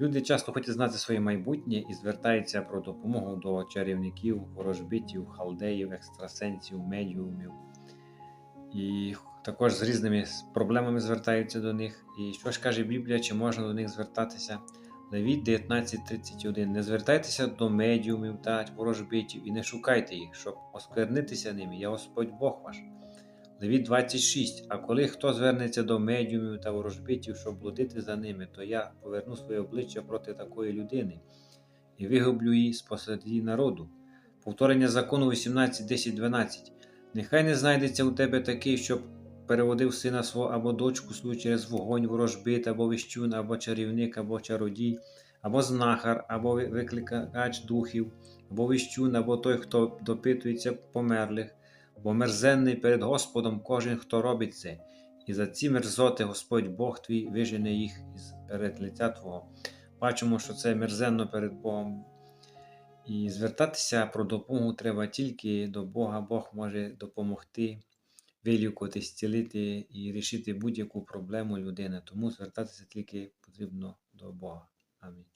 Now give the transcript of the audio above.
Люди часто хочуть знати своє майбутнє і звертаються про допомогу до чарівників, ворожбитів, халдеїв, екстрасенсів, медіумів. І також з різними проблемами звертаються до них. І що ж каже Біблія, чи можна до них звертатися? Левіт 19.31. Не звертайтеся до медіумів та ворожбитів і не шукайте їх, щоб осквернитися ними. Я Господь Бог ваш. Левіт 26. А коли хто звернеться до медіумів та ворожбитів, щоб блудити за ними, то я поверну своє обличчя проти такої людини і вигублю її з посеред її народу. Повторення закону 18, 10, 12. Нехай не знайдеться у тебе такий, щоб переводив сина свого або дочку свою через вогонь, ворожбит, або віщун, або чарівник, або чародій, або знахар, або викликач духів, або віщун, або той, хто допитується померлих, бо мерзенний перед Господом кожен, хто робить це. І за ці мерзоти Господь Бог твій вижене їх із перед лиця Твого. Бачимо, що це мерзенно перед Богом. І звертатися про допомогу треба тільки до Бога. Бог може допомогти вилікувати, зцілити і рішити будь-яку проблему людини. Тому звертатися тільки потрібно до Бога. Амінь.